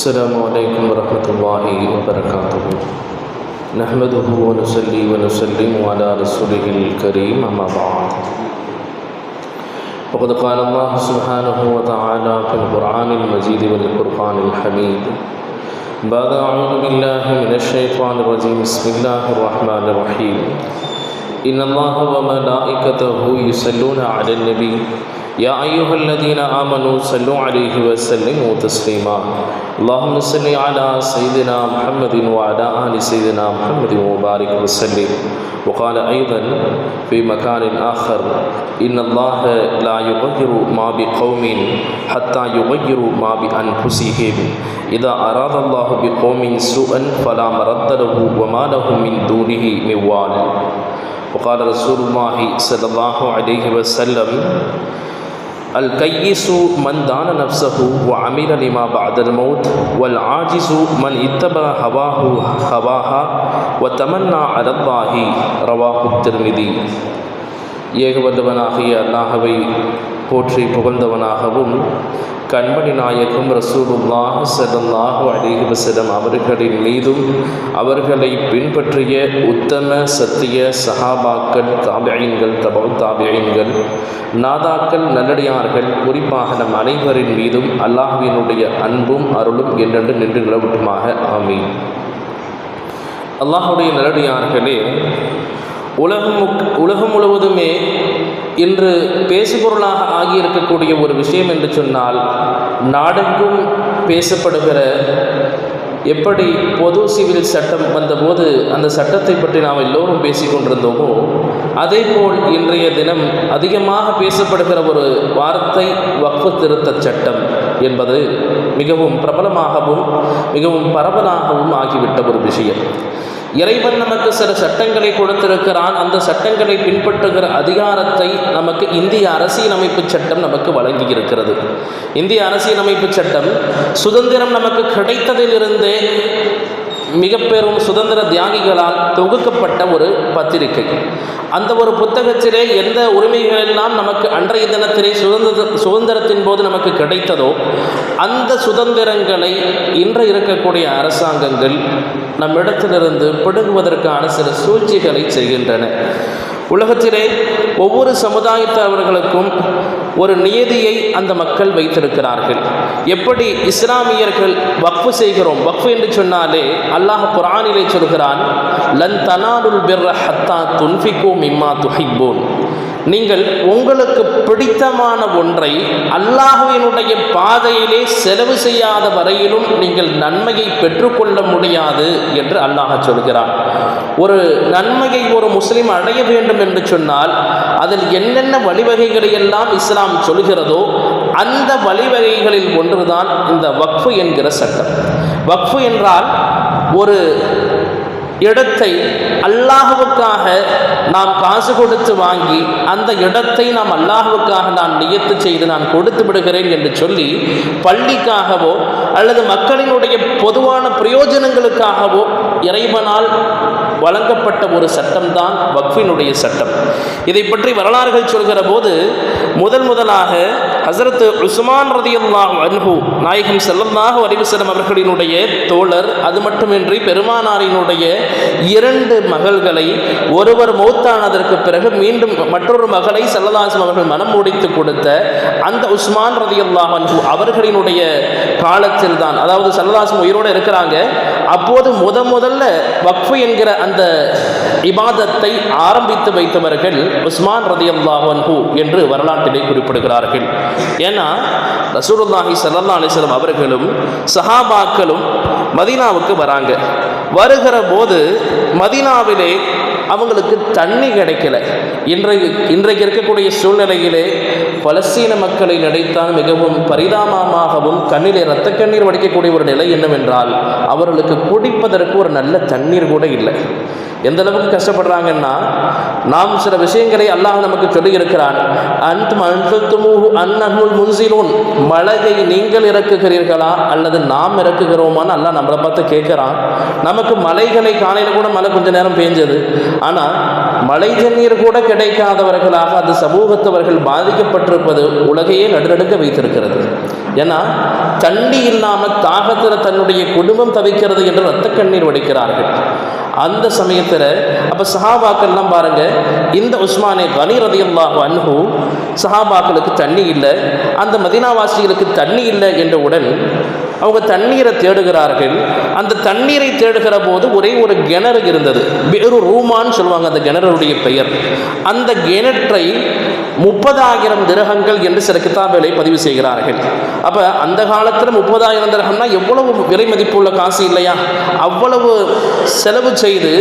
السلام عليكم ورحمة الله وبركاته. نحمده ونصلي ونسلم على رسوله الكريم أما بعد. وقد قال الله سبحانه وتعالى في القرآن المجيد والقرآن الحميد بعد أعوذ بالله من الشيطان الرجيم بسم الله الرحمن الرحيم. إن الله وملائكته يصلون على النبي يا أيها الذين آمنوا صلوا عليه وسلموا تسليما. اللهم صل على سيدنا محمد وعلى آل سيدنا محمد وبارك وسلم. وقال أيضا في مكان آخر إن الله لا يغير ما بقوم حتى يغيروا ما بأنفسهم. إذا أراد الله بقوم سوءا فلا مرد له وما لهم من دونه من وقال رسول الله صلى الله عليه وسلم الكيس من دان نفسه وعمل لما بعد الموت والعاجز من اتبع هواه هواها وتمنى على الله رواه الترمذي ஏகவல்லவனாகிய அல்லாஹவை போற்றி புகழ்ந்தவனாகவும் கண்மணி நாயகம் ரசூலுல்லாஹ் ஸல்லல்லாஹு அலைஹி வஸல்லம் அவர்களின் மீதும் அவர்களை பின்பற்றிய உத்தம சத்திய சஹாபாக்கள் தாபியங்கள் தபவு தாபியங்கள் நாதாக்கள் நல்லடியார்கள் குறிப்பாக நம் அனைவரின் மீதும் அல்லாஹ்வினுடைய அன்பும் அருளும் என்றென்று நின்று நிலவட்டுமாக. ஆமீன். அல்லாஹுடைய நல்லடியார்களே உலகம் முக்- உலகம் முழுவதுமே இன்று பேசுபொருளாக ஆகியிருக்கக்கூடிய ஒரு விஷயம் என்று சொன்னால் நாடெங்கும் பேசப்படுகிற எப்படி பொது சிவில் சட்டம் வந்தபோது அந்த சட்டத்தை பற்றி நாம் எல்லோரும் பேசிக்கொண்டிருந்தோமோ அதேபோல் இன்றைய தினம் அதிகமாக பேசப்படுகிற ஒரு வார்த்தை வக்ஃபு திருத்த சட்டம் என்பது மிகவும் பிரபலமாகவும் மிகவும் பரவலாகவும் ஆகிவிட்ட ஒரு விஷயம். இறைவன் நமக்கு சில சட்டங்களை கொடுத்திருக்கிறான். அந்த சட்டங்களை பின்பற்றுகிற அதிகாரத்தை நமக்கு இந்திய அரசியலமைப்பு சட்டம் நமக்கு வழங்கி இருக்கிறது இந்திய அரசியலமைப்பு சட்டம் சுதந்திரம் நமக்கு கிடைத்ததிலிருந்தே மிக பெரும் சுதந்திர தியாகிகளால் தொகுக்கப்பட்ட ஒரு பத்திரிகை. அந்த ஒரு புத்தகத்திலே எந்த உரிமைகள் எல்லாம் நமக்கு அன்றைய தினத்திலே சுதந்திர சுதந்திரத்தின் போது நமக்கு கிடைத்ததோ அந்த சுதந்திரங்களை இன்று இருக்கக்கூடிய அரசாங்கங்கள் நம்மிடத்திலிருந்து பிடுங்குவதற்கான சில சூழ்ச்சிகளை செய்கின்றன. உலகத்திலே ஒவ்வொரு சமுதாயத்தவர்களுக்கும் ஒரு நியதியை அந்த மக்கள் வைத்திருக்கிறார்கள். எப்படி இஸ்லாமியர்கள் வக்ஃபு செய்கிறோம்? வக்ஃபு என்று சொன்னாலே அல்லாஹ் குரானிலே சொல்கிறான் லன் தனாலுல் பிர்ர ஹத்தா துன்ஃபிகோ மிம்மா துஹிப்போன். நீங்கள் உங்களுக்கு பிடித்தமான ஒன்றை அல்லாஹுவினுடைய பாதையிலே செலவு செய்யாத வரையிலும் நீங்கள் நன்மையை பெற்றுக்கொள்ள முடியாது என்று அல்லாஹ் சொல்கிறான். ஒரு நன்மையை ஒரு முஸ்லீம் அடைய வேண்டும் என்று சொன்னால் அதில் என்னென்ன வழிவகைகளை எல்லாம் இஸ்லாம் சொல்கிறதோ அந்த வழிவகைகளில் ஒன்றுதான் இந்த வக்ஃபு என்கிற சட்டம். வக்ஃபு என்றால் ஒரு இடத்தை அல்லாஹுவுக்காக நாம் காசு கொடுத்து வாங்கி அந்த இடத்தை நாம் அல்லாஹுவுக்காக நான் நியத்து செய்து நான் கொடுத்து விடுகிறேன் என்று சொல்லி பள்ளிக்காகவோ அல்லது மக்களினுடைய பொதுவான பிரயோஜனங்களுக்காகவோ இறைவனால் வழங்கப்பட்ட ஒரு சட்டம்தான் வக்ஃபினுடைய சட்டம். இதை பற்றி வரலாறுகள் சொல்கிற போது முதல் முதலாக ஹசரத் உஸ்மான் ரதியல்லாஹு அன்ஹு நாயகம் ஸல்லல்லாஹு அலைஹி அவர்களினுடைய தோழர் அது மட்டுமின்றி பெருமானாரினுடைய இரண்டு மகள்களை ஒருவர் மௌத்தானதற்கு பிறகு மீண்டும் மற்றொரு மகளை செல்லதாசம் அவர்கள் மனம் முடித்து கொடுத்த அந்த உஸ்மான் ரதியுல்லாஹ் அன்ஹு அவர்களினுடைய காலத்தில் தான் அதாவது செல்லதாசம் உயிரோடு இருக்கிறாங்க. அப்போது முத முதல்ல வக்ஃபு என்கிற அந்த இபாதத்தை ஆரம்பித்து வைத்தவர்கள் உஸ்மான் ரதியல்லாஹு ஹூ என்று வரலாற்றிலே குறிப்பிடுகிறார்கள். ஏன்னா ரசூலுல்லாஹி சல்லா அலிஸ்லம் அவர்களும் சஹாபாக்களும் மதீனாவுக்கு வராங்க. வருகிற போது மதீனாவிலே அவங்களுக்கு தண்ணி கிடைக்கல. இன்றைக்கு இன்றைக்கு இருக்கக்கூடிய சூழ்நிலையிலே பலஸ்தீன மக்களை நினைத்தால் மிகவும் பரிதாபமாகவும் கண்ணிலே இரத்த கண்ணீர் வடிக்கக்கூடிய ஒரு நிலை என்னவென்றால் அவர்களுக்கு குடிப்பதற்கு ஒரு நல்ல தண்ணீர் கூட இல்லை. எந்த அளவுக்கு கஷ்டப்படுறாங்கன்னா நாம் சில விஷயங்களை அல்லாஹ் நமக்கு சொல்லி இருக்கிறான் அன்த் முன்சிலூன். மழையை நீங்கள் இறக்குகிறீர்களா அல்லது நாம் இறக்குகிறோமான்னு அல்லாஹ் நம்மளை பார்த்து கேட்குறான். நமக்கு மலைகளை காலையில் கூட மழை கொஞ்ச நேரம் பேஞ்சது ஆனால் மழை தண்ணீர் கூட கிடைக்காதவர்களாக அந்த சமூகத்தவர்கள் பாதிக்கப்பட்டிருப்பது உலகையே நடுநடுக்க வைத்திருக்கிறது. ஏன்னா தண்ணி இல்லாமல் தாகத்தில் தன்னுடைய குடும்பம் தவிக்கிறது என்று இரத்த கண்ணீர் வடிக்கிறார்கள். அந்த சமயத்தில் அப்போ சஹாபாக்கள்லாம் பாருங்க இந்த உஸ்மானே கனி ரதியல்லாஹு அன்ஹு சஹாபாக்களுக்கு தண்ணி இல்லை அந்த மதினாவாசிகளுக்கு தண்ணி இல்லை என்றவுடன் அவங்க தண்ணீரை தேடுகிறார்கள். அந்த தண்ணீரை தேடுகிற போது ஒரே ஒரு கிணறு இருந்தது. வேறு ரூமான்னு சொல்லுவாங்க அந்த கிணறுடைய பெயர். அந்த கிணற்றை முப்பதாயிரம் திரகங்கள் என்று சில கிதாபுகளை பதிவு செய்கிறார்கள். அப்போ அந்த காலத்தில் முப்பதாயிரம் திரகம்னா எவ்வளவு விலை மதிப்புள்ள காசு இல்லையா? அவ்வளவு செலவு செய்து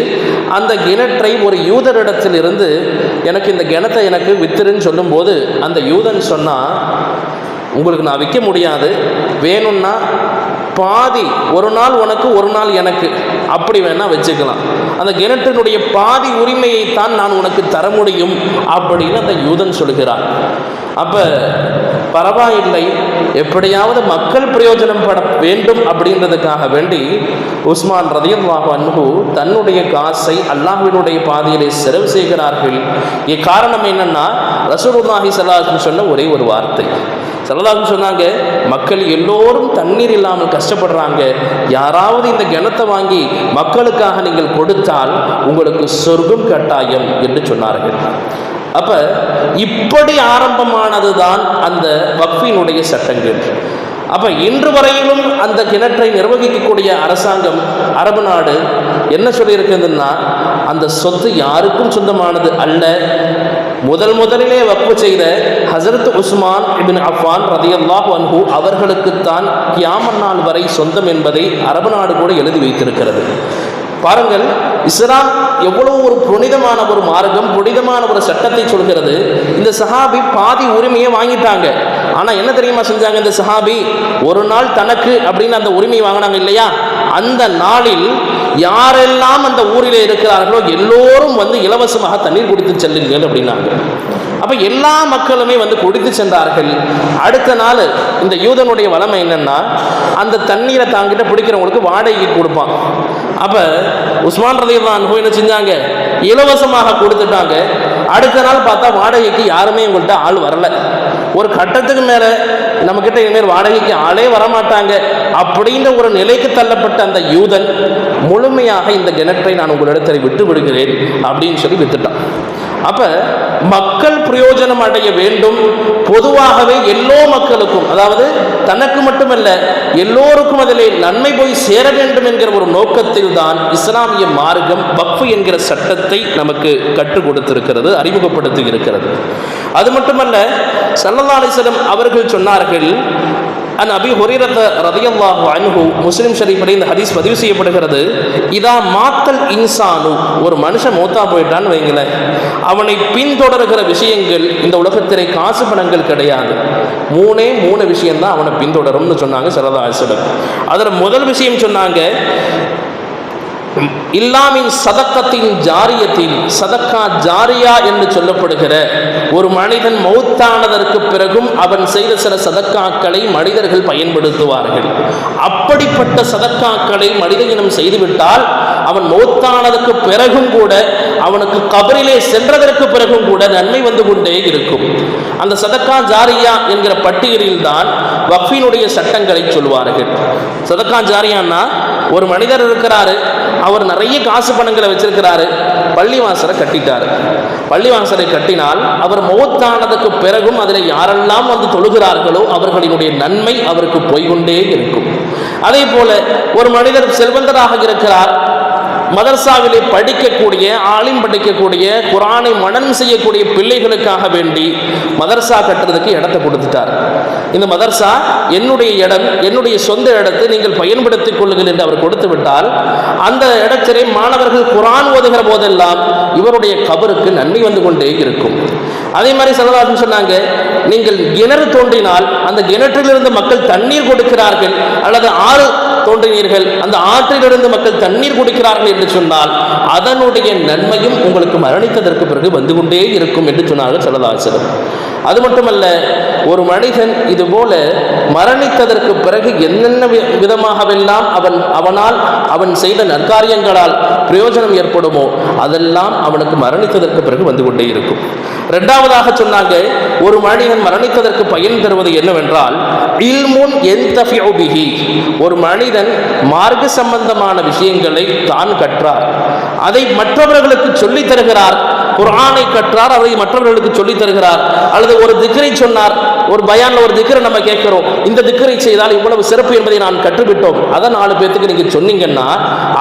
அந்த கிணற்றை ஒரு யூதரிடத்தில் இருந்து எனக்கு இந்த கிணத்தை எனக்கு வித்துருன்னு சொல்லும்போது அந்த யூதன் சொன்னால் உங்களுக்கு நான் விற்க முடியாது. வேணும்னா பாதி ஒரு நாள் உனக்கு ஒரு நாள் எனக்கு. அப்படி வேணால் வச்சுக்கலாம். அந்த கிணற்றினுடைய பாதி உரிமையை தான் நான் உனக்கு தர முடியும் அப்படின்னு அந்த யூதன் சொல்கிறார் அப்போ பரவாயில்லை எப்படியாவது மக்கள் பிரயோஜனம் பட வேண்டும் அப்படின்றதுக்காக வேண்டி உஸ்மான் ரதியல்லாஹு அன்பு தன்னுடைய காசை அல்லாஹினுடைய பாதையிலே செலவு செய்கிறார்கள். இக்காரணம் என்னன்னா ரசூலுல்லாஹி சலாஹ் சொன்ன ஒரே ஒரு வார்த்தை. சரதாசன் சொன்னாங்க மக்கள் எல்லோரும் தண்ணீர் இல்லாமல் கஷ்டப்படுறாங்க. யாராவது இந்த கிணத்தை வாங்கி மக்களுக்காக நீங்கள் கொடுத்தால் உங்களுக்கு சொர்க்கம் கட்டாயம் என்று சொன்னார்கள். அப்ப இப்படி ஆரம்பமானது தான் அந்த வக்ஃபினுடைய சட்டங்கள். அப்போ இன்று வரையிலும் அந்த கிணற்றை நிர்வகிக்கக்கூடிய அரசாங்கம் அரபு நாடு என்ன சொல்லியிருக்குதுன்னா அந்த சொத்து யாருக்கும் சொந்தமானது அல்ல. முதல் முதலிலே வப்பு செய்த ஹசரத் உஸ்மான் இபின் அஃபான் ரதியல்லாஹு அன்ஹு அவர்களுக்குத்தான் கியாமன் நாள் வரை சொந்தம் என்பதை அரபு நாடு கூட எழுதி வைத்திருக்கிறது. பாருங்கள் இஸ்லாம் எவ்வளவு ஒரு புனிதமான ஒரு மார்க்கம் புனிதமான ஒரு சட்டத்தை சொல்கிறது. இந்த சஹாபி பாதி உரிமையை வாங்கிட்டாங்க. ஆனால் என்ன தெரியுமா செஞ்சாங்க இந்த சஹாபி? ஒரு நாள் தனக்கு அப்படின்னு அந்த உரிமையை வாங்கினாங்க இல்லையா? அந்த நாளில் யாரெல்லாம் அந்த ஊரில் இருக்கிறார்களோ எல்லோரும் வந்து இலவசமாக தண்ணீர் குடித்து செல்லுங்கள் அப்படின்னாங்க. அப்போ எல்லா மக்களுமே வந்து குடித்து சென்றார்கள். அடுத்த நாள் இந்த யூதனுடைய வளமை என்னன்னா அந்த தண்ணீரை தாங்கிட்ட பிடிக்கிறவங்களுக்கு வாடகைக்கு கொடுப்பான். அப்ப உஸ்மான் ரதியல்லான் என்ன செஞ்சாங்க? இலவசமாக கொடுத்துட்டாங்க. அடுத்த நாள் பார்த்தா வாடகைக்கு யாருமே உங்கள்கிட்ட ஆள் வரல. ஒரு கட்டத்துக்கு மேல நம்ம கிட்ட இனிமேல் வாடகைக்கு ஆளே வரமாட்டாங்க அப்படின்ற ஒரு நிலைக்கு தள்ளப்பட்ட அந்த யூதன் முழுமையாக இந்த கிணற்றை நான் உங்களிடத்தில் விட்டு விடுகிறேன் அப்படின்னு சொல்லி வித்துட்டான். அப்ப மக்கள் பிரயோஜனம் அடைய வேண்டும். பொதுவாகவே எல்லோ மக்களுக்கும் அதாவது தனக்கு மட்டுமல்ல எல்லோருக்கும் அதிலே நன்மை போய் சேர வேண்டும் என்கிற ஒரு நோக்கத்தில் தான் இஸ்லாமிய மார்க்கம் வக்ஃபு என்கிற சட்டத்தை நமக்கு கற்றுக் கொடுத்திருக்கிறது அறிமுகப்படுத்தி இருக்கிறது. அது மட்டுமல்ல சல்லல்லா அலிஸ்லம் அவர்கள் சொன்னார்கள் அன் அபி ஹுரைரத ரதியல்லாஹு அன்ஹு முஸ்லிம் ஷரீஃபில் இந்த ஹதீஸ் பதிவு செய்யப்படுகிறது. இதா மாத்தல் இன்சானு. ஒரு மனுஷன் மூத்தா போயிட்டான்னு வைங்களேன். அவனை பின்தொடர்கிற விஷயங்கள் இந்த உலகத்திலே காசு பணங்கள் கிடையாது. மூணே மூணு விஷயம்தான் அவனை பின்தொடரும்னு சொன்னாங்க சரதா அலிஸ்லம் அதில் முதல் விஷயம் சொன்னாங்க இல்லாமின் சதக்கத்தின் ஜாரியத்தில் சதக்கா ஜாரியா என்று சொல்லப்படுகிற ஒரு மனிதன் மௌத்தானதற்கு பிறகும் அவன் செய்த சில சதக்காக்களை மனிதர்கள் பயன்படுத்துவார்கள். அப்படிப்பட்ட சதக்காக்களை மனித இனம் செய்துவிட்டால் அவன் மௌத்தானதற்கு பிறகும் கூட அவனுக்கு கபரிலே சென்றதற்கு பிறகும் கூட நன்மை வந்து கொண்டே இருக்கும். அந்த சதக்கா ஜாரியா என்கிற பட்டியலில் தான் வஃபினுடைய சட்டங்களை சொல்வார்கள். சதக்கா ஜாரியான்னா ஒரு மனிதர் இருக்கிறாரு அவர் நிறைய காசு பணங்களை வச்சிருக்கிறாரு. பள்ளிவாசலை கட்டிட்டார். பள்ளிவாசலை கட்டினால் அவர் மௌத்தானதுக்கு பிறகும் அதில் யாரெல்லாம் வந்து தொழுகிறார்களோ அவர்களினுடைய நன்மை அவருக்கு போய்கொண்டே இருக்கும். அதே போல ஒரு மனிதர் செல்வந்தராக இருக்கிறார். மதர்சாவிலே படிக்கக்கூடிய ஆளும் படிக்கக்கூடிய குரானை மனம் செய்யக்கூடிய பிள்ளைகளுக்காக வேண்டி மதர்சா கட்டுறதுக்கு இடத்தை கொடுத்துட்டார். இந்த மதர்சா என்னுடைய இடம் என்னுடைய சொந்த இடத்தை நீங்கள் பயன்படுத்திக் கொள்ளுங்கள் என்று அவர் கொடுத்து விட்டால் அந்த இடத்திலே மாணவர்கள் குரான் ஓதுகிற போதெல்லாம் இவருடைய கபருக்கு நன்மை வந்து கொண்டே இருக்கும். அதே மாதிரி சரதாசன் சொன்னாங்க நீங்கள் கிணறு தோன்றினால் அந்த கிணற்றிலிருந்து மக்கள் தண்ணீர் கொடுக்கிறார்கள் அல்லது ஆறு தோன்றினீர்கள். அந்த ஆற்றிலிருந்து மக்கள் தண்ணீர் குடிக்கிறார்கள் என்று சொன்னால் அதனுடைய நன்மையும் உங்களுக்கு மரணித்ததற்கு பிறகு வந்து கொண்டே இருக்கும் என்று சொன்னார்கள் சரதாசரம் அது மட்டுமல்ல ஒரு மனிதன் இது போல மரணித்ததற்கு பிறகு என்னென்ன விதமாகவெல்லாம் அவன் அவனால் அவன் செய்த நற்காரியங்களால் பிரயோஜனம் ஏற்படுமோ அதெல்லாம் அவனுக்கு மரணித்ததற்கு பிறகு வந்து கொண்டே இருக்கும். இரண்டாவதாக சொன்னாங்க ஒரு மனிதன் மரணித்ததற்கு பயன் தருவது என்னவென்றால் இல்முன் என்தஃபிஉ ஒரு மனிதன் மார்க்க சம்பந்தமான விஷயங்களை தான் கற்றார். அதை மற்றவர்களுக்கு சொல்லித் தருகிறார். குரானை கற்றார் அதை மற்றவர்களுக்கு சொல்லித் தருகிறார். அல்லது ஒரு திக்கரை சொன்னார் ஒரு பயான்ல ஒரு திக்கரை நம்ம கேட்கிறோம். இந்த திக்கரை செய்தால் இவ்வளவு சிறப்பு என்பதை நான் கற்றுவிட்டோம். அதை நாலு பேர்த்துக்கு நீங்க சொன்னீங்கன்னா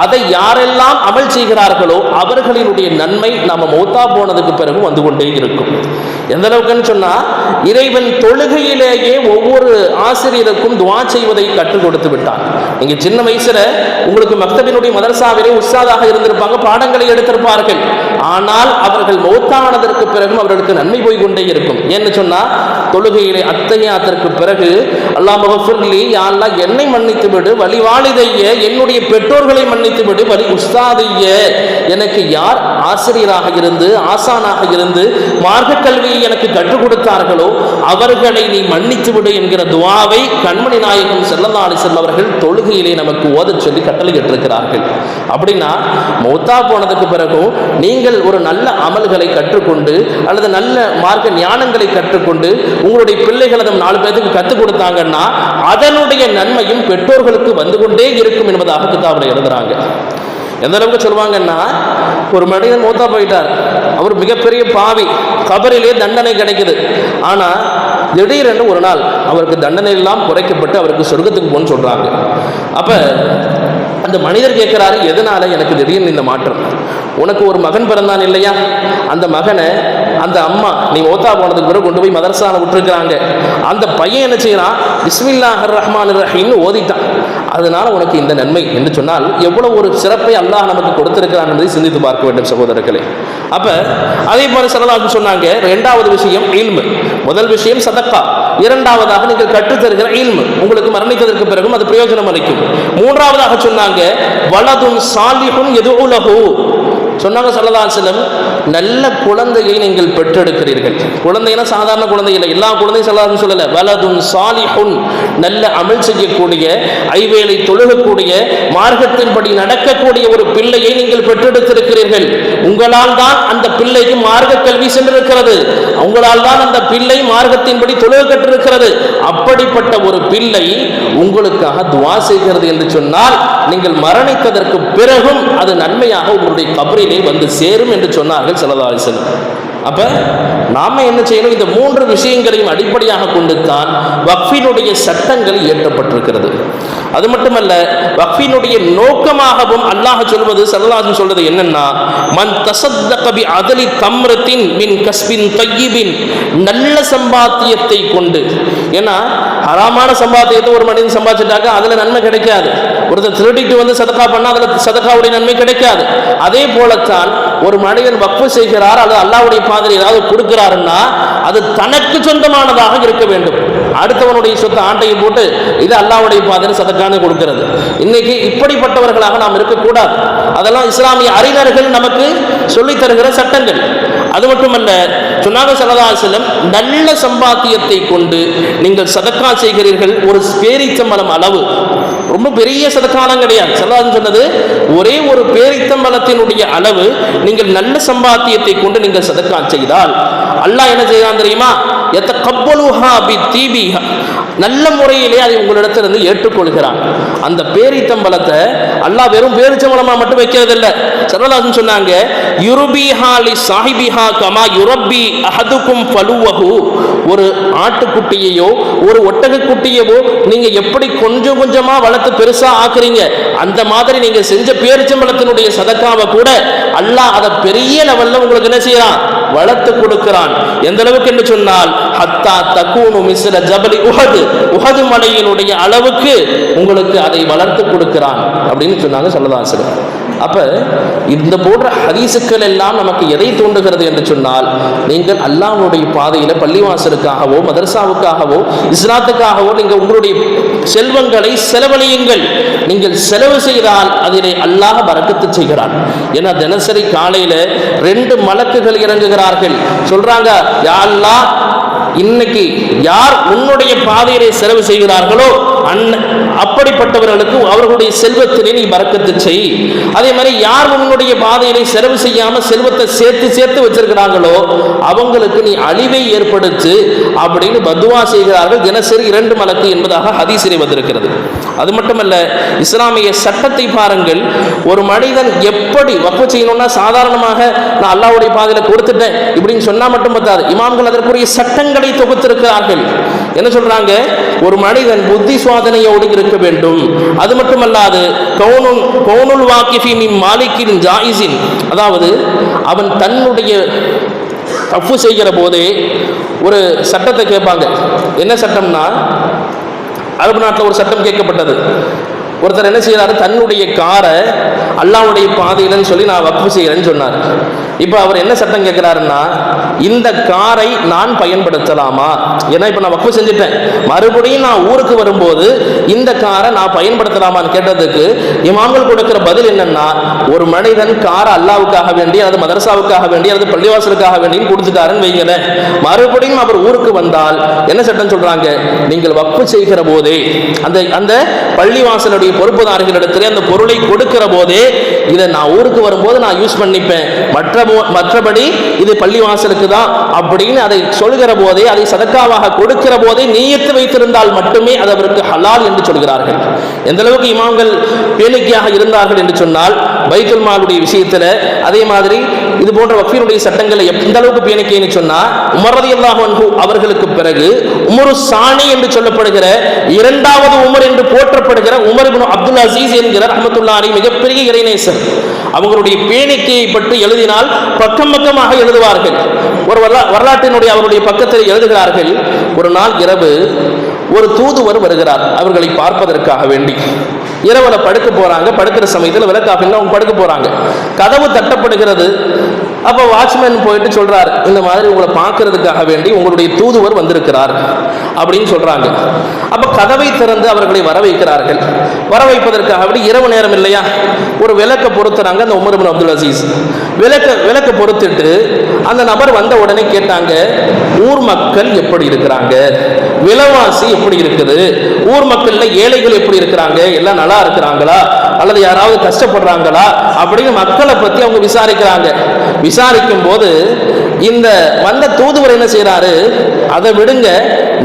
அதை யாரெல்லாம் அமல் செய்கிறார்களோ அவர்களினுடைய நன்மை நம்ம மௌத்தா போனதுக்கு பிறகு வந்து கொண்டே இருக்கும். எந்த அளவுக்குன்னு சொன்னா இறைவன் தொழுகையிலேயே ஒவ்வொரு ஆசிரியருக்கும் துவா செய்வதை கற்றுக் கொடுத்து விட்டான். நீங்க சின்ன வயசுல உங்களுக்கு மக்தபினுடைய மதரசாவிலே உற்சாக இருந்திருப்பாங்க பாடங்களை எடுத்திருப்பார்கள். ஆனால் அவர்கள் மௌத்தானதற்கு பிறகும் அவர்களுக்கு நன்மை போய் கொண்டே இருக்கும். ஏன்னு சொன்னா தொழுகையிலே அத்தையாத்திற்கு பிறகு அல்லாஹ் மகஃபிர்லி யாழ்லா என்னை மன்னித்து விடு. வழி வாலிதைய என்னுடைய பெற்றோர்களை மன்னித்து விடு. வழி உஸ்தாதைய எனக்கு யார் ஆசிரியராக இருந்து ஆசானாக இருந்து மார்க்க கல்வியை எனக்கு கற்றுக் கொடுத்தார்களோ அவர்களை நீ மன்னித்து விடு என்கிற துவாவை கண்மணி நாயகம் செல்லல்லா அலிசல் அவர்கள் தொழுகையிலே நமக்கு ஓதச் சொல்லி கட்டளையிட்டிருக்கிறார்கள். அப்படின்னா மௌத்தா போனதுக்கு பிறகும் நீங்கள் ஒரு நல்ல அமல்களை கற்றுக்கொண்டு அல்லது நல்ல மார்க்க ஞானங்களை கற்றுக்கொண்டு உங்களுடைய பிள்ளைகள் அதை நாலு பேருக்கு கற்றுக் கொடுத்தாங்கன்னா அதனுடைய நன்மையும் பெற்றோர்களுக்கு வந்து கொண்டே இருக்கும் என்பதாக கிதாபில் எழுதுறாங்க. எந்த அளவுக்கு சொல்லுவாங்கன்னா ஒரு மனிதன் மூத்தா போயிட்டார். அவர் மிகப்பெரிய பாவி. கபரிலே தண்டனை கிடைக்குது. ஆனா திடீரென்று ஒரு நாள் அவருக்கு தண்டனை எல்லாம் குறைக்கப்பட்டு அவருக்கு சொர்க்கத்துக்கு போன்னு சொல்றாங்க. அப்ப அந்த மனிதர் கேட்கிறாரு எதனால எனக்கு திடீர்னு இந்த மாற்றம்? உனக்கு ஒரு மகன் பிறந்தான் இல்லையா? அந்த மகனை அந்த அம்மா நீ ஓத்தா போனதுக்கு பிறகு கொண்டு போய் மதரசால விட்டுருக்குறாங்க. அந்த பையன் என்ன செய்யறான் பிஸ்மில்லாஹர் ரஹ்மான் ரஹீம்னு ஓதிட்டான். அதனால உனக்கு இந்த நன்மை என்று சொன்னால் எவ்வளவு ஒரு சிறப்பை அல்லாஹ் நமக்கு கொடுத்திருக்கிறான் என்பதை சிந்தித்து பார்க்க வேண்டும் சகோதரர்களே. அப்ப அதே போல சரதாக்கு சொன்னாங்க இரண்டாவது விஷயம் இல்மு. முதல் விஷயம் சதக்கா. இரண்டாவதாக நீங்கள் கற்றுத்தருகிற இல்மு. உங்களுக்கு மரணித்ததற்கு பிறகும் அது பிரயோஜனம் அளிக்கும் மூன்றாவதாக சொன்னாங்க வலதும் சாலிஹும் எதுலகு சொன்னாங்க சொல்லதான் செல்லம் நல்ல குழந்தையை நீங்கள் பெற்றெடுக்கிறீர்கள். குழந்தைனா சாதாரண குழந்தை இல்லை. எல்லா குழந்தையும் சல்லல்லாஹு சொல்லல. வலதும் சாலிஹுன் நல்ல அமல் செய்யக்கூடிய ஐவேளை தொழுகக்கூடிய மார்க்கத்தின்படி நடக்கக்கூடிய ஒரு பிள்ளையை நீங்கள் பெற்றெடுத்திருக்கிறீர்கள். உங்களால் தான் அந்த பிள்ளைக்கு மார்க்க கல்வி சென்றிருக்கிறது. உங்களால் தான் அந்த பிள்ளை மார்க்கத்தின்படி தொழுக கற்றிருக்கிறது. அப்படிப்பட்ட ஒரு பிள்ளை உங்களுக்காக துவா செய்கிறது என்று சொன்னால் நீங்கள் மரணித்ததற்கு பிறகும் அது நன்மையாக உங்களுடைய கபரிலே வந்து சேரும் என்று சொன்னார்கள் சல்லல்லாஹு அலைஹி அப்ப நாம என்ன செய்யணும்? இந்த மூன்று விஷயங்களையும் அடிப்படையாக கொண்டு தான் வக்ஃபினுடைய சட்டங்கள் இயற்றப்பட்டிருக்கிறது. அது மட்டுமல்ல வக்ஃபினுடைய நோக்கமாகவும் அல்லாஹ் சொல்வது சல்லாஹ் சொல்றது என்னன்னா மன் தசத்தக பி அதலி தம்ரத்தின் மின் கஸ்பின் தையிபின் நல்ல சம்பாத்தியத்தை கொண்டு. ஏன்னா ஹராமான சம்பாத்தியத்தை ஒரு மனிதன் சம்பாதிச்சிட்டாக்க அதுல நன்மை கிடைக்காது. ஒருத்தர் திருடிட்டு வந்து சதக்கா பண்ணா அதுல சதக்காவுடைய நன்மை கிடைக்காது. அதே போலத்தான் ஒரு மனிதன் வக்ஃபு செய்கிறார் அல்லது அல்லாவுடைய பாதையில் ஏதாவது கொடுக்கிறாருன்னா அது தனக்கு சொந்தமானதாக இருக்க வேண்டும். அடுத்தவனுடைய சொத்து ஆண்டையை போட்டு இது அல்லாவுடைய பாதையில் சதக்கான்னு கொடுக்கிறது. இன்னைக்கு இப்படிப்பட்டவர்களாக நாம் இருக்கக்கூடாது. அதெல்லாம் இஸ்லாமிய அறிஞர்கள் நமக்கு சொல்லித் தருகிற சட்டங்கள். அது மட்டுமல்ல சொன்னாங்க சரதாசலம் நல்ல சம்பாத்தியத்தை கொண்டு நீங்கள் சதக்கா செய்கிறீர்கள் ஒரு பேரீச்சம்பளம் அளவு. ரொம்ப பெரிய சதக்கானம் கிடையாது. சல்லாஹ் சொன்னது ஒரே ஒரு பேரித்தம்பலத்தினுடைய அளவு நீங்கள் நல்ல சம்பாத்தியத்தை கொண்டு நீங்கள் சதக்கா செய்தால் அல்லாஹ் என்ன செய்தான் தெரியுமா? எத்த கப்பலுஹா பி தீபிஹா நல்ல முறையிலே அதை உங்களிடத்திலிருந்து ஏற்றுக்கொள்கிறான் அந்த பேரித்தம்பலத்தை அல்லாஹ் வெறும் பேரிச்சம்பளமா மட்டும் வைக்கிறது இல்ல சரதாசன் சொன்னாங்க யுருபிஹாலி சாஹிபிஹா கமா யுரப்பி அஹதுக்கும் ஃபலுவஹு ஒரு ஆட்டுக்குட்டியையோ ஒரு ஒட்டகக்குட்டியவோ நீங்கள் எப்படி கொஞ்சம் கொஞ்சமாக வளர்த்து பெருசாக ஆக்குறீங்க அந்த மாதிரி நீங்கள் செஞ்ச பேரிச்சம்பளத்தினுடைய சதக்காவை கூட அல்லாஹ் அதை பெரிய லெவலில் உங்களுக்கு என்ன செய்யறான்? வளர்த்து கொடுக்கிறான். எந்த அளவுக்கு என்று சொன்னால் ஹத்தா தக்கூனு மிஸ்ர ஜபலி உஹது. உஹது மலையினுடைய அளவுக்கு உங்களுக்கு அதை வளர்த்து கொடுக்கிறான் அப்படின்னு சொன்னாங்க சொல்லதாசர் அப்ப இந்த போன்ற ஹதீசுக்கள் எல்லாம் நமக்கு எதை தூண்டுகிறது என்று சொன்னால் நீங்கள் அல்லாஹ்வுடைய பாதையில பள்ளிவாசலுக்காகவோ மதரசாவுக்காகவோ இஸ்லாத்துக்காகவோ நீங்க உங்களுடைய செல்வங்களை செலவழியுங்கள். நீங்கள் செலவு செய்தால் அதிலே அல்லாஹ் வரக்கத்து செய்கிறான். ஏன்னா தினசரி காலையில ரெண்டு மலக்குகள் இறங்குகிறார்கள். சொல்றாங்க யா இன்னைக்கு யார் உன்னுடைய பாதையிலே செலவு செய்கிறார்களோ அன்ன அப்படிப்பட்டவர்களுக்கு அவர்களுடைய செல்வத்திலே நீ வரக்கத்து செய். அதே மாதிரி யார் உன்னுடைய பாதையிலே செலவு செய்யாம செல்வத்தை சேர்த்து சேர்த்து வச்சிருக்கிறாங்களோ அவங்களுக்கு நீ அழிவை ஏற்படுத்து அப்படின்னு பதுவா செய்கிறார்கள் தினசரி இரண்டு மலக்கு என்பதாக ஹதீசிலே வந்திருக்கிறது. அது மட்டுமல்ல இஸ்லாமிய சட்டத்தை பாருங்கள். ஒரு மனிதன் எப்படி வப்பு செய்யணும்னா சாதாரணமாக நான் அல்லாவுடைய பாதையில கொடுத்துட்டேன் இப்படின்னு சொன்னா மட்டும் பத்தாது. இமாம்கள் அதற்குரிய சட்டங்களை தொகுத்திருக்கிறார்கள். என்ன சொல்றாங்க? ஒரு மனிதன் புத்தி சுவாதனையோடு இருக்க வேண்டும். அது மட்டுமல்லாது கவுனுல் கவுனுல் வாக்கிஃபின் மாலிக்கின் ஜாயிசின் அதாவது அவன் தன்னுடைய தப்பு செய்கிற போதே ஒரு சட்டத்தை கேட்பாங்க. என்ன சட்டம்னா அரபு நாட்டில் ஒரு சட்டம் கேட்கப்பட்டது. ஒருத்தர் என்ன செய்கிறாரு தன்னுடைய காரை அல்லாவுடைய பாதையிலன்னு சொல்லி நான் வக்ஃபு செய்கிறேன்னு சொன்னார். இப்போ அவர் என்ன சட்டம் கேட்குறாருன்னா இந்த காரை நான் பயன்படுத்தலாமா? ஏன்னா இப்போ நான் வக்கு செஞ்சுட்டேன். மறுபடியும் நான் ஊருக்கு வரும்போது இந்த காரை நான் பயன்படுத்தலாமான்னு கேட்டதுக்கு இமாம்கள் கொடுக்கிற பதில் என்னன்னா ஒரு மனிதன் காரை அல்லாவுக்காக வேண்டி அல்லது மதரசாவுக்காக வேண்டி அல்லது பள்ளிவாசலுக்காக வேண்டின்னு கொடுத்துட்டாருன்னு வைங்களேன். மறுபடியும் அவர் ஊருக்கு வந்தால் என்ன சட்டம் சொல்றாங்க? நீங்கள் வக்கு செய்கிற போதே அந்த அந்த பள்ளிவாசலுடைய பொறுப்புதாரிகளிடத்திலே அந்த பொருளை கொடுக்கிற போதே இதை நான் ஊருக்கு வரும்போது நான் யூஸ் பண்ணிப்பேன். மற்ற மற்றபடி இது பள்ளிவாசலுக்கு தான் அப்படின்னு அதை சொல்கிற போதே அதை சதக்காவாக கொடுக்கிற போதே நீயத்து வைத்திருந்தால் மட்டுமே அது அவருக்கு ஹலால் என்று சொல்கிறார்கள். எந்த அளவுக்கு இமாம்கள் பேணிக்கையாக இருந்தார்கள் என்று சொன்னால் பைத்துல் மாலுடைய விஷயத்துல அதே மாதிரி இது போன்ற வக்கீலுடைய சட்டங்களை எந்த அளவுக்கு பேணிக்கேன்னு சொன்னா உமரதி அல்லாஹ் அன்ஹு அவர்களுக்கு பிறகு உமரு சாணி என்று சொல்லப்படுகிற இரண்டாவது உமர் என்று போற்றப்படுகிற உமர் இப்னு அப்துல் அசீஸ் என்கிற ரஹமத்துல்லாஹி மிகப்பெரிய இறைநேசர். அவர்களுடைய பேணிக்கையை பற்றி எழுதினால் பக்கம் பக்கமாக எழுதுவார்கள். ஒரு வரலா வரலாற்றினுடைய அவருடைய பக்கத்தில் எழுதுகிறார்கள் ஒரு நாள் இரவு ஒரு தூதுவர் வருகிறார். அவர்களை பார்ப்பதற்காக வேண்டி. இரவில் படுக்க போகிறாங்க படுக்கிற சமயத்தில் விளக்காப்பில் அவங்க படுக்க போகிறாங்க கதவு தட்டப்படுகிறது. அப்போ வாட்ச்மேன் போயிட்டு சொல்றாரு இந்த மாதிரி உங்களை பார்க்கறதுக்காக வேண்டி உங்களுடைய தூதுவர் வந்திருக்கிறார் அப்படின்னு சொல்றாங்க. அப்ப கதவை திறந்து அவர்களை வர வைக்கிறார்கள் வர வைப்பதற்காக வேண்டி இரவு நேரம் இல்லையா? ஒரு விளக்க பொறுத்துறாங்க அந்த உமர் அப்துல் அசீஸ். விளக்க விளக்க பொறுத்துட்டு அந்த நபர் வந்த உடனே கேட்டாங்க ஊர் மக்கள் எப்படி இருக்கிறாங்க? விலைவாசி எப்படி இருக்குது? ஊர் மக்கள்ல ஏழைகள் எப்படி இருக்கிறாங்க? எல்லாம் நல்லா இருக்கிறாங்களா? அல்லது யாராவது கஷ்டப்படுறாங்களா? அப்படின்னு மக்களை பத்தி அவங்க விசாரிக்கிறாங்க. விசாரிக்கும் போது இந்த வந்த தூதுவர் என்ன செய்யறாரு அதை விடுங்க.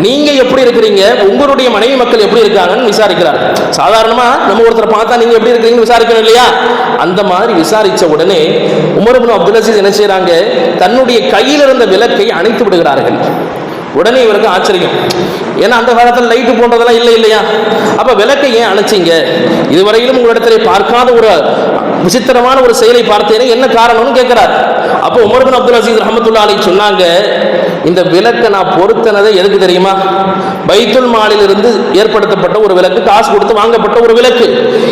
நீங்க எப்படி இருக்கிறீங்க? உங்களுடைய மனைவி மக்கள் எப்படி இருக்காங்கன்னு விசாரிக்கிறார். சாதாரணமா நம்ம ஒருத்தரை பார்த்தா நீங்க எப்படி இருக்கிறீங்கன்னு விசாரிக்கணும் இல்லையா? அந்த மாதிரி விசாரிச்ச உடனே உமர் அப்துல் அசீஸ் என்ன செய்யறாங்க தன்னுடைய கையில் இருந்த விளக்கை அணைத்து விடுகிறார்கள். உடனே இவருக்கு ஆச்சரியம். ஏன்னா அந்த காலத்தில் லைட்டு போன்றதெல்லாம் இல்லை இல்லையா? அப்ப விளக்கை ஏன் அணைச்சிங்க? இதுவரையிலும் உங்களிடத்திலே பார்க்காத ஒரு விசித்திரமான ஒரு செயலை பார்த்தேனே என்ன காரணம்னு கேட்கிறார். அப்போ உமர் பின் அப்துல் அசீஸ் ரஹமத்துல்லா அலி சொன்னாங்க இந்த விளக்கை நான் பொருத்தினதை எதுக்கு தெரியுமா? பைத்துல் மாலிலிருந்து ஏற்படுத்தப்பட்ட ஒரு விளக்கு காசு கொடுத்து வாங்கப்பட்ட ஒரு விளக்கு.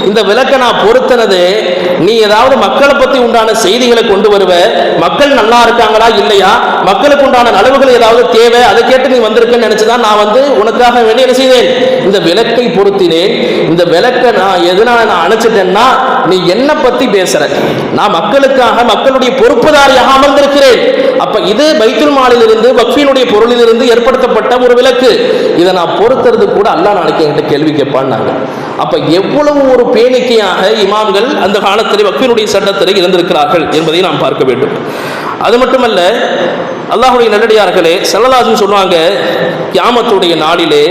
இந்த விளக்கை நான் பொருத்தினது நீ ஏதாவது மக்களை பத்தி உண்டான செய்திகளை கொண்டு வருவ? மக்கள் நல்லா இருக்காங்களா இல்லையா? மக்களுக்கு உண்டான நலவுகள் ஏதாவது தேவை அதை கேட்டு நீ வந்திருக்கேன்னு நினைச்சுதான் நான் வந்து உனக்காக வேண்டி என்ன செய்தேன்? இந்த விளக்கை பொருத்தினேன். இந்த விளக்கை நான் எதனால நான் அணைச்சிட்டேன்னா நீ என்ன பத்தி பேசுற. நான் மக்களுக்காக மக்களுடைய பொறுப்புதாரியாக அமர்ந்திருக்கிறேன். அப்ப இது பைத்துல் மாலிலிருந்து வக்ஃபினுடைய பொருளிலிருந்து ஏற்படுத்தப்பட்ட ஒரு விளக்கு. இதை நான் பொறுத்துறது கூட அல்லாஹ் நாளைக்கு என்கிட்ட கேள்வி கேட்பான்னாங்க. அப்ப எவ்வளவு ஒரு பேணிக்கையாக இமாம்கள் அந்த காலத்தில் வக்ஃபினுடைய சட்டத்தில் இருந்திருக்கிறார்கள் என்பதை நாம் பார்க்க வேண்டும். அது மட்டுமல்ல அல்லாஹுடைய நல்லடியார்களே செல்லதாசன் சொல்லுவாங்க கியாமத்துடைய நாளிலே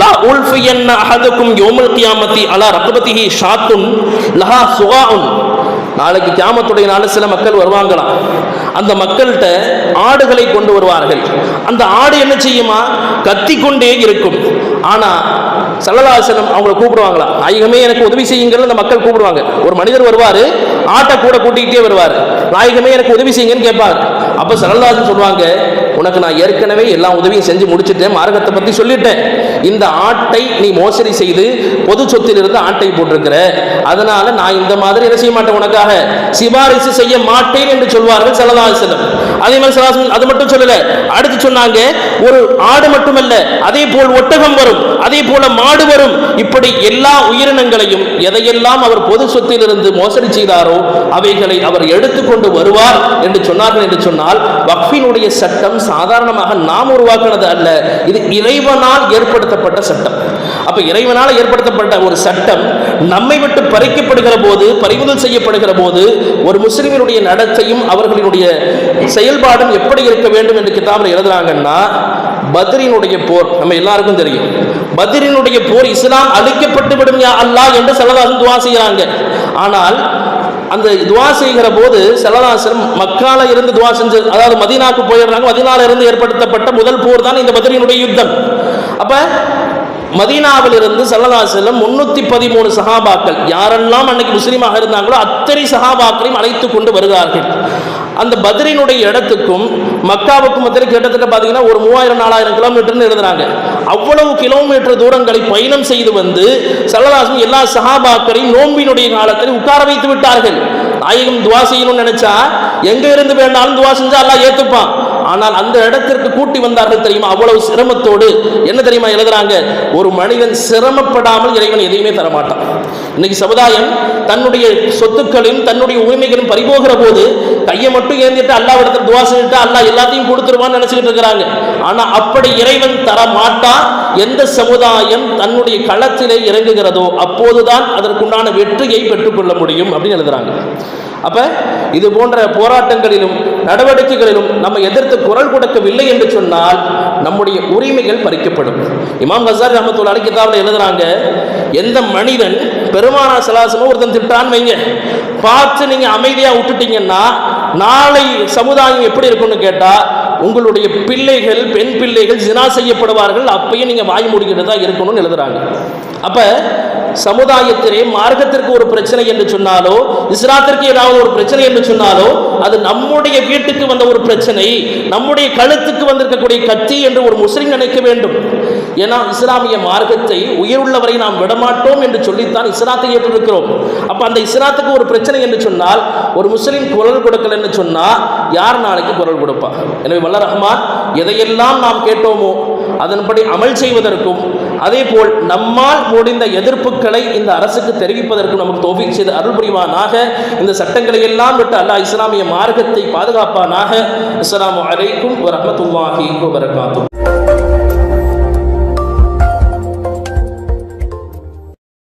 லா உல்ஃபியன்ன அஹதுக்கும் யோமல் கியாமத்தி அலா ரக்பத்திஹி ஷாத்துன் லஹா சுகாவுன் நாளைக்கு கியாமத்துடைய நாள் சில மக்கள் வருவாங்களாம். அந்த மக்கள்கிட்ட ஆடுகளை கொண்டு வருவார்கள். அந்த ஆடு என்ன செய்யுமா? கத்தி கொண்டே இருக்கும். ஆனா சல்லதாசனம் அவங்கள கூப்பிடுவாங்களா நாயகமே எனக்கு உதவி செய்யுங்கள் அந்த மக்கள் கூப்பிடுவாங்க. ஒரு மனிதர் வருவாரு ஆட்டை கூட கூட்டிக்கிட்டே வருவார். நாயகமே எனக்கு உதவி செய்யுங்கன்னு கேட்பார். அப்ப சல்லதாசன் சொல்லுவாங்க உனக்கு நான் ஏற்கனவே எல்லா உதவியும் செஞ்சு முடிச்சிட்டேன் மார்க்கத்தை பத்தி சொல்லிட்டேன். இந்த ஆட்டை நீ மோசடி செய்து பொது சொத்திலிருந்து ஆட்டை போட்டிருக்கிற. அதனால நான் இந்த மாதிரி என்ன செய்ய மாட்டேன் உனக்காக? சிபாரிசு செய்ய மாட்டேன் என்று சொல்வார்கள் சல்லதாசனம் அதே மாதிரி சலாசம் அது மட்டும் சொல்லல. அடுத்து சொன்னாங்க ஒரு ஆடு மட்டுமல்ல அதே போல் ஒட்டகம் வரும் அதே போல மாடு வரும். இப்படி எல்லா உயிரினங்களையும் எதையெல்லாம் அவர் பொது சொத்திலிருந்து மோசடி செய்தாரோ அவைகளை அவர் எடுத்துக்கொண்டு வருவார் என்று சொன்னார்கள் என்று சொன்னார் சொன்னால் வக்ஃபினுடைய சட்டம் சாதாரணமாக நாம் உருவாக்குனது அல்ல. இது இறைவனால் ஏற்படுத்தப்பட்ட சட்டம். அப்ப இறைவனால் ஏற்படுத்தப்பட்ட ஒரு சட்டம் நம்மை விட்டு பறிக்கப்படுகிற போது பறிமுதல் செய்யப்படுகிற போது ஒரு முஸ்லிமினுடைய நடத்தையும் அவர்களினுடைய செயல்பாடும் எப்படி இருக்க வேண்டும் என்று கிதாபில் எழுதுறாங்கன்னா பத்ரினுடைய போர் நம்ம எல்லாருக்கும் தெரியும். பத்ரினுடைய போர் இஸ்லாம் அழிக்கப்பட்டு விடும் யா என்று செல்லதாசன் துவா செய்கிறாங்க. ஆனால் அந்த துவா செய்கிற போது செல்லதாசன் மக்கால இருந்து துவா செஞ்சு அதாவது மதீனாக்கு போயிடுறாங்க. மதினால இருந்து ஏற்படுத்தப்பட்ட முதல் போர் தான் இந்த பத்ரினுடைய யுத்தம். அப்ப மதீனாவிலிருந்து சல்லல்லாஹு அலைஹி முன்னூத்தி பதிமூணு சஹாபாக்கள் யாரெல்லாம் அன்னைக்கு முஸ்லீமாக இருந்தாங்களோ அத்தனை சஹாபாக்களையும் அழைத்து கொண்டு வருகிறார்கள். அந்த பத்ரினுடைய இடத்துக்கும் மக்காவுக்கும் மத்தியில் கிட்டத்தட்ட பார்த்தீங்கன்னா ஒரு மூவாயிரம் நாலாயிரம் கிலோமீட்டர்னு எழுதுறாங்க. அவ்வளவு கிலோமீட்டர் தூரங்களை பயணம் செய்து வந்து சல்லல்லாஹு எல்லா சஹாபாக்களையும் நோம்பினுடைய காலத்தில் உட்கார வைத்து விட்டார்கள். நாயகம் துவா செய்யணும்னு நினைச்சா எங்க இருந்து வேண்டாலும் துவா செஞ்சா எல்லாம் ஏத்துப்பான். ஆனால் அந்த இடத்திற்கு கூட்டி வந்தார்கள் தெரியுமா? அவ்வளவு சிரமத்தோடு என்ன தெரியுமா எழுதுறாங்க? ஒரு மனிதன் சிரமப்படாமல் இறைவன் எதையுமே தரமாட்டான். இன்னைக்கு சமுதாயம் தன்னுடைய சொத்துக்களையும் தன்னுடைய உரிமைகளும் பறிபோகிற போது கையை மட்டும் ஏந்திட்டு அல்லாஹ் இடத்துல துவா செஞ்சுட்டு அல்லாஹ் எல்லாத்தையும் கொடுத்துருவான்னு நினைச்சுக்கிட்டு இருக்கிறாங்க. ஆனா அப்படி இறைவன் தர மாட்டான் எந்த சமுதாயம் தன்னுடைய களத்திலே இறங்குகிறதோ அப்போதுதான் அதற்குண்டான வெற்றியை பெற்றுக்கொள்ள முடியும் அப்படின்னு எழுதுறாங்க. அப்போ இது போன்ற போராட்டங்களிலும் நடவடிக்கைகளிலும் நம்ம எதிர்த்து குரல் கொடுக்கவில்லை என்று சொன்னால் நம்முடைய உரிமைகள் பறிக்கப்படும். இமாம் ஹசார் ரஹமத்துல்லாஹி கிதாபில் எழுதுறாங்க எந்த மனிதன் பெருமானா சலாசமும் ஒருத்தன் திட்டான்னு வைங்க. பார்த்து நீங்கள் அமைதியாக விட்டுட்டீங்கன்னா நாளை சமுதாயம் எப்படி இருக்கும்னு கேட்டால் உங்களுடைய பிள்ளைகள் பெண் பிள்ளைகள் ஜினா செய்யப்படுவார்கள் அப்பயும் நீங்கள் வாய் மூடிக்கிட்டு தான் இருக்கணும்னு எழுதுறாங்க. அப்போ சமுதாயத்திலே மார்க்கத்திற்கு ஒரு பிரச்சனை என்று சொன்னாலோ இஸ்லாத்திற்கு ஏதாவது ஒரு பிரச்சனை என்று சொன்னாலோ அது நம்முடைய வீட்டுக்கு வந்த ஒரு பிரச்சனை நம்முடைய கழுத்துக்கு வந்திருக்கக்கூடிய கத்தி என்று ஒரு முஸ்லீம் நினைக்க வேண்டும். ஏன்னா இஸ்லாமிய மார்க்கத்தை உயிருள்ளவரை நாம் விடமாட்டோம் என்று சொல்லித்தான் இஸ்லாத்தை ஏற்றிருக்கிறோம். அப்போ அந்த இஸ்லாத்துக்கு ஒரு பிரச்சனை என்று சொன்னால் ஒரு முஸ்லீம் குரல் கொடுக்கலன்னு சொன்னால் யார் நாளைக்கு குரல் கொடுப்பா? எனவே வல்ல ரஹ்மான் எதையெல்லாம் நாம் கேட்டோமோ அதன்படி அமல் செய்வதற்கும் அதே போல் நம்மால் முடிந்த எதிர்ப்புகளை இந்த அரசுக்கு தெரிவிப்பதற்கும் நமக்கு தோஃபிக் செய்து அருள் புரிவானாக. இந்த சட்டங்களை எல்லாம் விட்டு அல்லாஹ் இஸ்லாமிய மார்க்கத்தை பாதுகாப்பானாக. இஸ்லாம் அலைக்கும் வரஹ்மத்துல்லாஹி வபரகாத்துஹு.